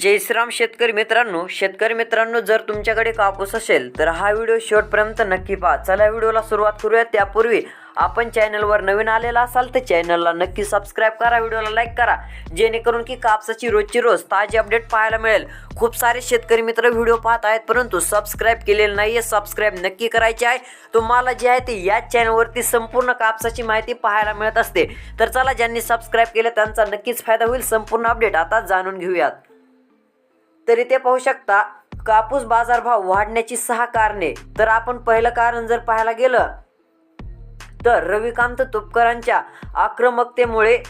जय श्रीराम शेतकरी मित्रांनो शेतकरी मित्रांनो जर तुमच्याकडे कापूस असेल तर हा व्हिडिओ शेवटपर्यंत नक्की पहा. चला व्हिडिओला सुरुवात करूया त्यापूर्वी आपण चॅनलवर नवीन आलेला असाल तर चॅनलला नक्की सबस्क्राईब करा व्हिडिओला लाईक करा जेणेकरून की कापसाची रोजची रोज ताजी अपडेट पाहायला मिळेल. खूप सारे शेतकरी मित्र व्हिडिओ पाहत आहेत परंतु सबस्क्राईब केलेलं नाही आहे सबस्क्राईब नक्की करायचे आहे. तुम्हाला जे आहे ते याच चॅनलवरती संपूर्ण कापसाची माहिती पाहायला मिळत असते. तर चला ज्यांनी सबस्क्राईब केलं त्यांचा नक्कीच फायदा होईल. संपूर्ण अपडेट आता जाणून घेऊयात. तर इथे पाहू शकता कापूस बाजारभाव वाढण्याची सहा कारणे. तर आपण पहिलं कारण जर पाहायला गेलं तर रविकांत तुपकरांच्या आक्रमकतेमुळे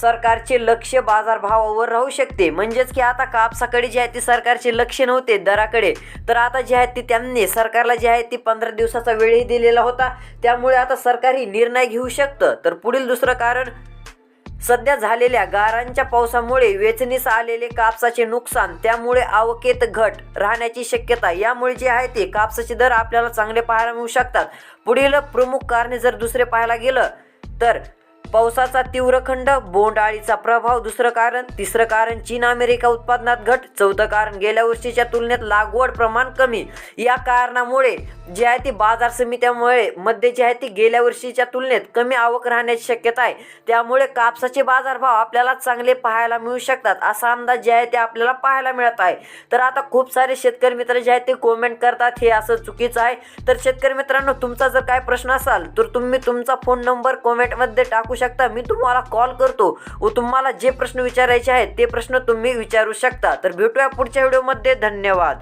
सरकारचे लक्ष बाजारभावावर राहू शकते. म्हणजेच की आता कापसाकडे जे आहे ते सरकारचे लक्ष नव्हते दराकडे. तर आता जे आहे ते त्यांनी सरकारला जे आहे ते पंधरा दिवसाचा वेळही दिलेला होता. त्यामुळे आता सरकार ही निर्णय घेऊ शकतं. तर पुढील दुसरं कारण सध्या झालेल्या गारांच्या पावसामुळे वेचणीस आलेले कापसाचे नुकसान त्यामुळे आवकेत घट राहण्याची शक्यता यामुळे जे आहे ते कापसाचे दर आपल्याला चांगले पाहायला मिळू शकतात. पुढील प्रमुख कारणे जर दुसरे पाहायला गेलं तर पावसाचा तीव्र खंड बोंडाळीचा प्रभाव दुसरं कारण तिसरं कारण चीन अमेरिका उत्पादनात घट चौथं कारण गेल्या वर्षीच्या तुलनेत लागवड प्रमाण कमी. या कारणामुळे जे आहे ती बाजार समित्यामुळे मध्ये जे आहे ती गेल्या वर्षीच्या तुलनेत कमी आवक राहण्याची शक्यता आहे. त्यामुळे कापसाचे बाजारभाव आपल्याला चांगले पाहायला मिळू शकतात. असा अंदाज जे आहे ते आपल्याला पाहायला मिळत आहे. तर आता खूप सारे शेतकरी मित्र जे आहेत ते कॉमेंट करतात हे असं चुकीचं आहे. तर शेतकरी मित्रांनो तुमचा जर काय प्रश्न असाल तर तुम्ही तुमचा फोन नंबर कॉमेंटमध्ये टाकू शकता. मी तुम्हाला कॉल करतो व तुम्हाला जे प्रश्न विचारायचे आहेत ते प्रश्न तुम्ही विचारू शकता. तर भेटूया पुढच्या व्हिडिओमध्ये धन्यवाद.